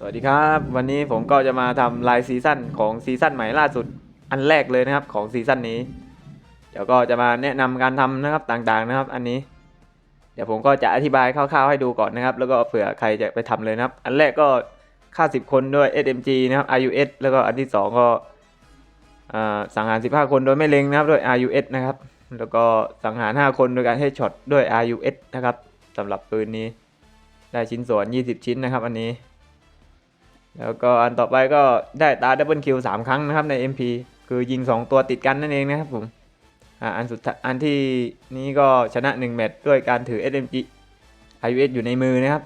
สวัสดีครับ วันนี้ผมก็จะมาทำลายซีซั่นของซีซั่นใหม่ล่าสุดอันแรกเลยนะครับของซีซั่นนี้ เดี๋ยวก็จะมาแนะนำการทำนะครับต่างๆนะครับ อันนี้ เดี๋ยวผมก็จะอธิบายคร่าวๆให้ดูก่อนนะครับ แล้วก็เผื่อใครจะไปทำเลยนะครับ อันแรกก็ค่า 10 คนด้วย SMG นะครับ RUS แล้วก็อันที่ 2 ก็สังหาร 15 คนโดยไม่เล็งนะครับด้วย RUS นะครับ แล้วก็สังหาร 5 คนโดยการให้ช็อตด้วย RUS นะครับสำหรับปืนนี้ ได้ชิ้นส่วน 20 ชิ้นนะครับ อันนี้ แล้วก็อันต่อไปก็ได้ตาดับเบิลคิวสามครั้งนะครับใน MP คือยิง 2 ตัวติดกันนั่นเองนะครับผมอ่าอันสุดท้ายอันที่นี้ก็ชนะ 1 แมตช์ด้วยการถือ SMG IUS อยู่ในมือนะครับ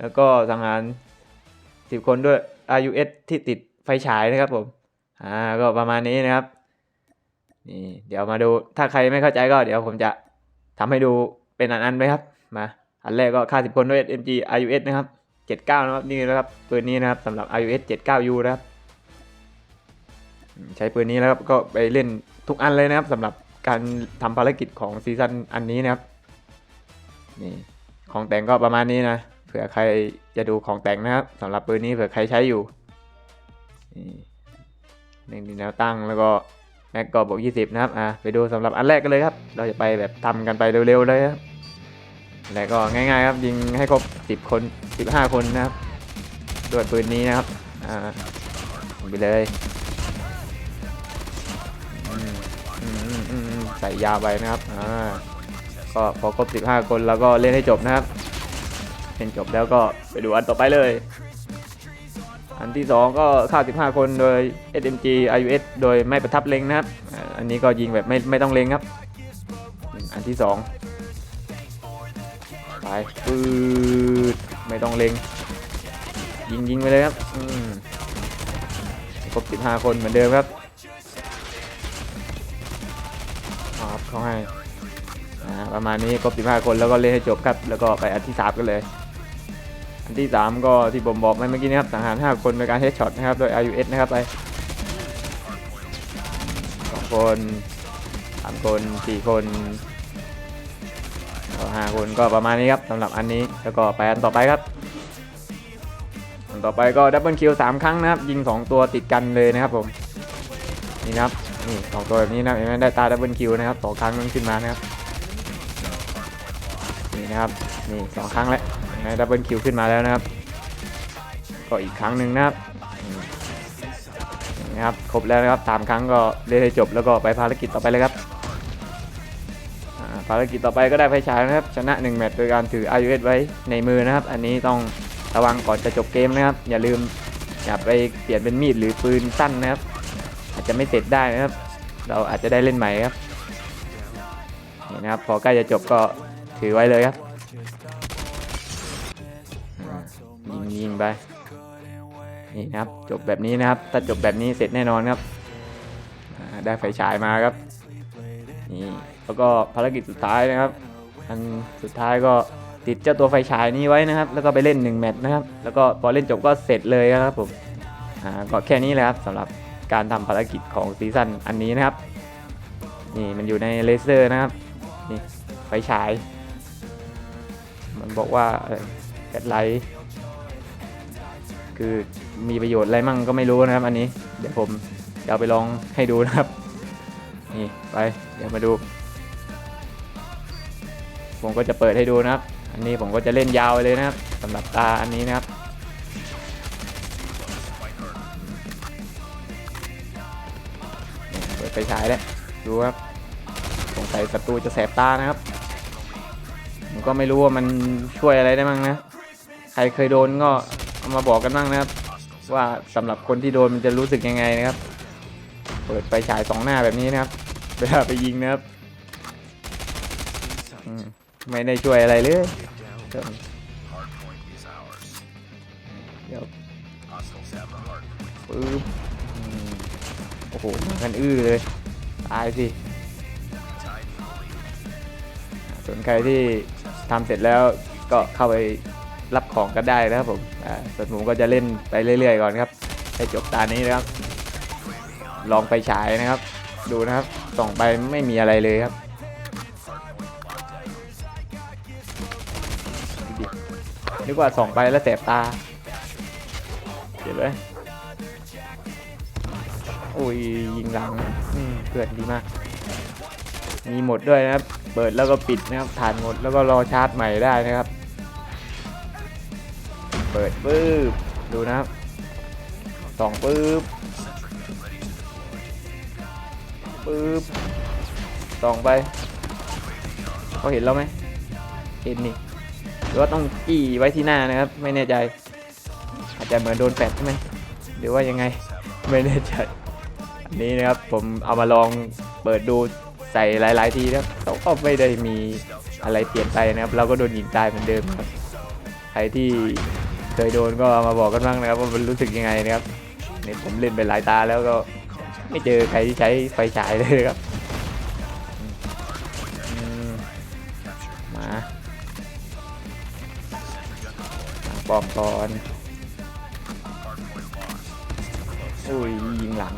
แล้วก็สังหาร10 คนด้วย IUS ที่ติดไฟฉายนะครับผมอ่าก็ประมาณนี้นะครับนี่เดี๋ยวมาดูถ้าใครไม่เข้าใจก็เดี๋ยวผมจะทำให้ดูเป็นอันๆไปครับมาอันแรกก็ค่า10 คนด้วย SMG IUS นะครับ 79 นะครับนี่นะครับปืนนี้นะครับสำหรับ iOS 79U นะครับใช้ปืนนี้แล้วครับก็ไปเล่นทุกอันเลยนะครับสำหรับการทำภารกิจของซีซั่นอันนี้นะครับนี่ของแต่งก็ประมาณนี้นะเผื่อใครจะดูของแต่งนะครับสำหรับปืนนี้เผื่อใครใช้อยู่นี่หนึ่งแนวตั้งแล้วก็แม็กก็บอก20 นะครับอะไปดูสำหรับอันแรกกันเลยครับ เราจะไปแบบทำกันไปเร็วๆเลยครับ แล้วก็ง่ายๆครับยิงให้ครบ 10 คน 15 คนนะครับด้วยปืนนี้นะครับอ่าไปเลยใส่ยาไปนะครับอ่าก็พอครบ 15 คนแล้วก็เล่นให้จบนะครับเล่นจบแล้วก็ไปดูอันต่อไปเลย อันที่ 2 ก็ฆ่า 15 คนโดย SMG IUS โดยไม่ประทับเล็งนะครับ อันนี้ก็ยิงแบบไม่ไม่ต้องเล็งครับ อันที่ 2 ไปปืดไม่ต้องเล็ง ยิงยิงไปเลยครับครบ 15 คนเหมือนเดิมครับครับเขาให้ประมาณนี้ครบ 15 คนแล้วก็เล่นให้จบครับ แล้วก็ไปอันที่ 3 กันเลย อันที่ 3 ก็ที่ผมบอกไปเมื่อกี้นะครับสังหาร 5 คนโดยการเฮดช็อตนะครับ โดย RUS นะครับไปสองคนสามคนสี่คน ก็ห้าคนก็ประมาณนี้ครับสำหรับอันนี้แล้วก็ไปอันต่อไปครับอันต่อไปก็ดับเบิลคิวสามครั้งนะครับ ยิง 2 ตัวติดกันเลยนะครับผมนี่นะครับนี่สองตัวแบบนี้นะเห็นไหมได้ตาดับเบิลคิวนะครับสองครั้งมันขึ้นมานะครับนี่นะครับนี่สองครั้งแล้วเห็นไหมดับเบิลคิวขึ้นมาแล้วนะครับ ก็อีกครั้งหนึ่งนะครับนี่นะครับครบแล้วนะครับสามครั้งก็เล่นให้จบแล้วก็ไปภารกิจต่อไปเลยครับาภารกิจต่อไปก็ได้ไฟฉายนะครับ ชนะ1แมตช์โดยการถือ iOS ไว้ในมือนะครับ อันนี้ต้องระวังก่อนจะจบเกมนะครับ อย่าลืมอย่าไปเปลี่ยนเป็นมีดหรือปืนสั้นนะครับ อาจจะไม่เสร็จได้นะครับ เราอาจจะได้เล่นใหม่ครับนี่นะครับ พอใกล้จะจบก็ถือไว้เลยครับยิงยิงไปนี่นะครับจบแบบนี้นะครับ ถ้าจบแบบนี้เสร็จแน่นอนครับได้ไฟฉายมาครับนี่ แล้วก็ภารกิจสุดท้ายนะครับ อันสุดท้ายก็ติดเจ้าตัวไฟฉายนี้ไว้นะครับ แล้วก็ไปเล่น1แมตช์นะครับ แล้วก็พอเล่นจบก็เสร็จเลยครับผมอ่าก็แค่นี้แหละครับสำหรับการทำภารกิจของซีซั่นอันนี้นะครับ นี่มันอยู่ในเลเซอร์นะครับนี่ไฟฉาย มันบอกว่าแบตไลท์คือมีประโยชน์อะไรมั่งก็ไม่รู้นะครับ อันนี้เดี๋ยวผมจะไปลองให้ดูนะครับ นี่ไปเดี๋ยวมาดู ผมก็จะเปิดให้ดูนะครับ อันนี้ผมก็จะเล่นยาวเลยนะครับสำหรับตาอันนี้นะครับเปิดไฟฉายแล้วดูครับสงสัยศัตรูจะแสบตานะครับผมก็ไม่รู้ว่ามันช่วยอะไรได้บ้างนะใครเคยโดนก็เอามาบอกกันบ้างนะครับ ว่าสำหรับคนที่โดนมันจะรู้สึกยังไงนะครับ เปิดไฟฉายสองหน้าแบบนี้นะครับเวลาไปยิงนะครับ ไม่ได้ช่วยอะไรเลยเดี๋ยวปึ๊บอืมโอ้โหมากันอื้อเลย ตายสิส่วนใครที่ทำเสร็จแล้วก็เข้าไปรับของกันได้นะครับผมอ่าส่วนผมก็จะเล่นไปเรื่อย ๆ ก่อนครับ ให้จบตานี้นะครับ ลองไปฉายนะครับ ดูนะครับ ส่องไปไม่มีอะไรเลยครับ นึกว่าส่องไปแล้วแสบตาเจ็บไหมโอ้ยยิงหลังอืมเพื่อดีมาก มีหมดด้วยนะครับ เปิดแล้วก็ปิดนะครับฐานหมดแล้วก็รอชาร์จใหม่ได้นะครับ เปิดปึ๊บดูนะครับสองปึ๊บปึ๊บสองไปเขาเห็นเราไหมเห็นนี่ รือว่าต้องจี้ไว้ที่หน้านะครับ ไม่แน่ใจ อาจจะเหมือนโดนแฟดใช่ไหมหรือว่ายังไงไม่แน่ใจอันนี้นะครับผมเอามาลองเปิดดูใส่หลาย ๆ ทีนะครับเขาก็ไม่ได้มีอะไรเปลี่ยนไปนะครับ เราก็โดนยิงตายเหมือนเดิมครับใครที่เคยโดนก็ามาบอกกันบ้างนะครับว่ามันรู้สึกยังไงนะครับเนี่ยผมเล่นไปหลายตาแล้วก็ไม่เจอใครที่ใช้ไฟฉายเลยครับ อมก่อนอุ้ยยิงหลัง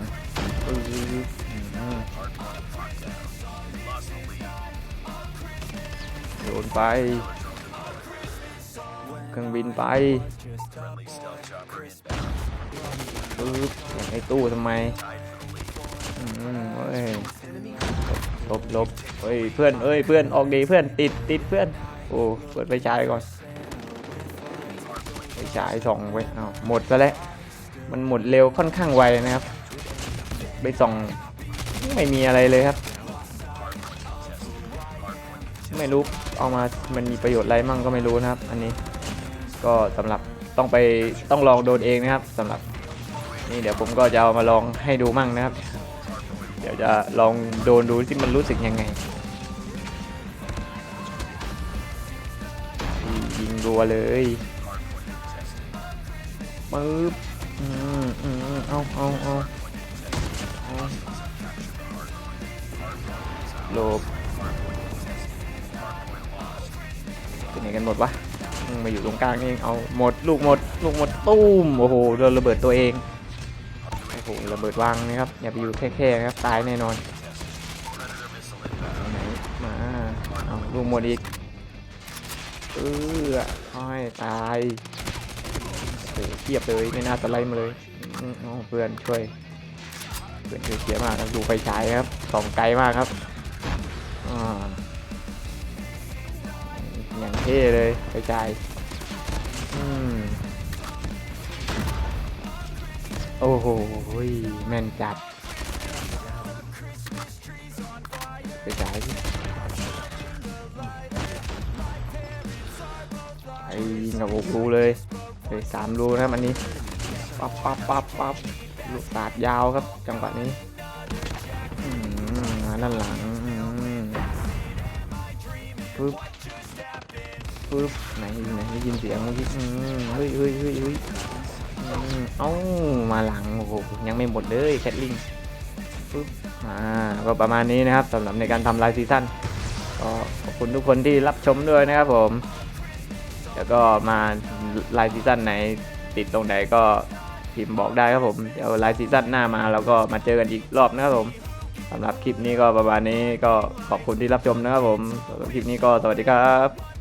อุ้ยโดนไป เครื่องบินไปปึ๊บอย่างไอ้ตู้ทำไมอืมเฮ้ยลบลบเฮ้ยเพื่อนเอ้ยเพื่อนออกดีเพื่อนติดติดเพื่อนโอ้เปิดไฟฉายก่อน ฉายส่องไว้อ้าวหมดซะแล้วมันหมดเร็วค่อนข้างไวนะครับ ไปส่องไม่มีอะไรเลยครับ ไม่รู้เอามามันมีประโยชน์อะไรมั่งก็ไม่รู้นะครับ อันนี้ก็สำหรับต้องไปต้องลองโดนเองนะครับสำหรับนี่เดี๋ยวผมก็จะเอามาลองให้ดูมั่งนะครับ เดี๋ยวจะลองโดนดูที่มันรู้สึกยังไงยิงรัวเลย ปึ๊บอืมอืมเอาเอาเอาโลบเป็นไงกันหมดวะมาอยู่ตรงกลางเองเอาหมดลูกหมดลูกหมดตุ้มโอ้โหโดนระเบิดตัวเองโอ้โหระเบิดวางนะครับอย่าไปอยู่แค่ๆครับตายแน่นอนไหนมาเอาลูกหมดอีกเออค่อยตาย โอ้เทียบเลยไม่น่าสไลด์มาเลยเพื่อนช่วยเพื่อนช่วยเสียมากครับดูไฟฉายครับส่องไกลมากครับอย่างเท่เลยไฟฉายโอ้โหแม่นจัดไปจ่ายไอ้ยิงกับหกรูเลย เลยสามรูนะครับอันนี้ปั๊บปั๊บปั๊บปั๊บลูกตาดยาวครับ จังหวะนี้มาด้านหลังปึ๊บปึ๊บไหนไหนได้ยินเสียงเมื่อกี้เฮ้ยเฮ้ยเฮ้ยเฮ้ยเอ้ามาหลังโอ้โหยังไม่หมดเลยแคทลิงปึ๊บอ่าก็ประมาณนี้นะครับสำหรับในการทำไลฟ์ซีซั่นก็ขอบคุณทุกคนที่รับชมด้วยนะครับผม แล้วก็มาไลฟ์ซีซั่นไหนติดตรงไหนก็พิมพ์บอกได้ครับผม เดี๋ยวไลฟ์ซีซั่นหน้ามาเราก็มาเจอกันอีกรอบนะครับผมสำหรับคลิปนี้ก็ประมาณนี้ก็ขอบคุณที่รับชมนะครับผมสำหรับคลิปนี้ก็สวัสดีครับ